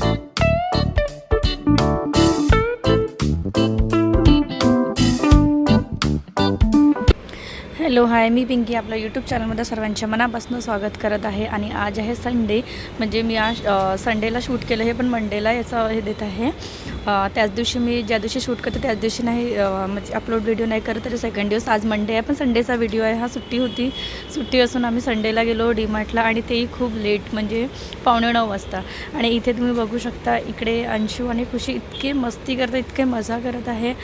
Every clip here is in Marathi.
Thank you. Hello hi. मी पिंकी आपल्या यूट्यूब चॅनलमध्ये सर्वांच्या मनापासून स्वागत करत आहे आणि आज आहे संडे म्हणजे मी आज संडेला शूट केलं हे पण मंडेला याचं हे देत आहे. त्याच दिवशी मी ज्या दिवशी शूट करते त्याच दिवशी नाही म्हणजे अपलोड व्हिडिओ नाही करत तरी सेकंड दिवस आज मंडे आहे. पण संडेचा व्हिडिओ आहे. हा सुट्टी होती. सुट्टी असून आम्ही संडेला गेलो डीमार्टला आणि तेही खूप लेट म्हणजे पावणे नऊ वाजता. आणि इथे तुम्ही बघू शकता इकडे अंशू आणि खुशी इतके मस्ती करतात इतके मजा करत आहे.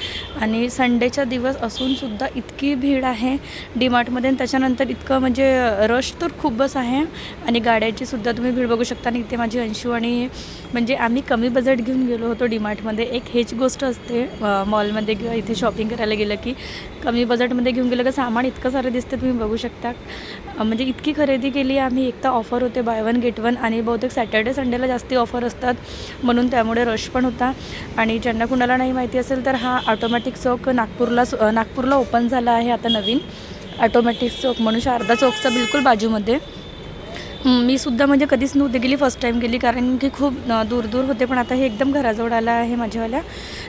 आणि संडेचा दिवस असूनसुद्धा इतकी भीड आहे डीमार्टमध्ये आणि त्याच्यानंतर इतकं म्हणजे रश तर खूपच आहे. आणि गाड्याची सुद्धा तुम्ही भीड बघू शकता आणि इथे माझी अंशू आणि म्हणजे आम्ही कमी बजेट घेऊन गेलो होतो डीमार्टमध्ये एक हेच गोष्ट असते मॉलमध्ये किंवा इथे शॉपिंग करायला गेलं की कमी बजेटमध्ये घेऊन गेलं का सामान इतकं सारं दिसतं तुम्ही बघू शकता. म्हणजे इतकी खरेदी केली आम्ही एक तर ऑफर होते बाय वन गेट वन आणि बहुतेक सॅटर्डे संडेला जास्ती ऑफर असतात. म्हणून त्यामुळे रश पण होता. आणि ज्यांना कुणाला नाही माहिती असेल तर हा ऑटोमॅटिक चौक नागपूरला नागपूरला ओपन झाला आहे आता नवीन. ऑटोमॅटिक चौक म्हणून शारदा चौकचा बिलकुल बाजूमध्ये. मी सुद्धा म्हणजे कधीच नव्हते गेली फर्स्ट टाईम गेली कारण की खूप दूर दूर होते. पण आता हे एकदम घराजवळ आलं आहे माझ्यावाल्या.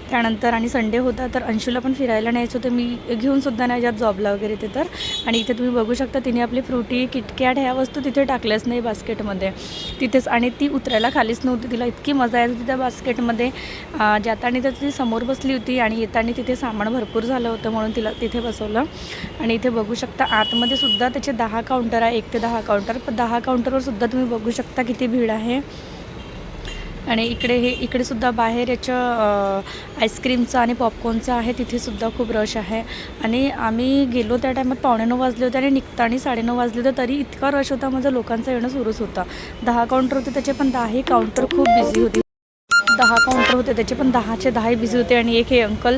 त्यानंतर आणि संडे होता तर अंशूला पण फिरायला न्यायचं होतं. मी घेऊन नाही ज्यात जॉबला वगैरे ते तर. आणि इथे तुम्ही बघू शकता तिने आपली फ्रुटी किटकॅट ह्या वस्तू तिथे टाकल्याच नाही बास्केटमध्ये. तिथेच आणि ती उतरायला खालीच नव्हती तिला इतकी मजा येत होती त्या बास्केटमध्ये जाताना तर ती समोर बसली होती आणि येताना तिथे सामान भरपूर झालं होतं म्हणून तिला तिथे बसवलं. आणि इथे बघू शकता आतमध्ये सुद्धा त्याचे दहा काउंटर आहे. एक ते दहा काउंटर पण दहा काउंटरवर सुद्धा तुम्ही बघू शकता किती भीड आहे. आणि इकडे हे इकडे सुद्धा बाहेर याचं आईस्क्रीमचं आणि पॉपकॉर्नचं आहे तिथेसुद्धा खूप रश आहे. आणि आम्ही गेलो त्या टायमात पावणे नऊ वाजले होते आणि निघताना साडेनऊ वाजले होते तरी इतका रश होता माझा लोकांचा येणं सुरूच होता. दहा काउंटर होते त्याचे पण दहाही काउंटर खूप बिझी होती. दहा काउंटर होते त्याचे पण दहाचे दहाही बिझी होते आणि एक हे अंकल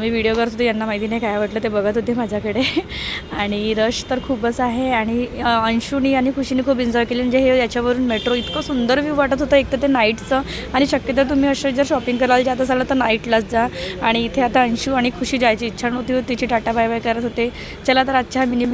मी व्हिडिओ करत होते यांना माहिती नाही काय वाटलं ते बघत होते माझ्याकडे. आणि रश तर खूपच आहे आणि अंशुनी आणि खुशीने खूप एन्जॉय केली. म्हणजे हे याच्यावरून मेट्रो इतकं सुंदर व्ह्यू वाटत होतं एक तर ते नाईटचं आणि शक्यतो तुम्ही असे जर शॉपिंग करायला जात असाल तर नाईटलाच जा. आणि इथे आता अंशू आणि खुशी जायची इच्छा नव्हती होती तिची टाटा बाय बाय करत होते. चला तर आजच्या मिनी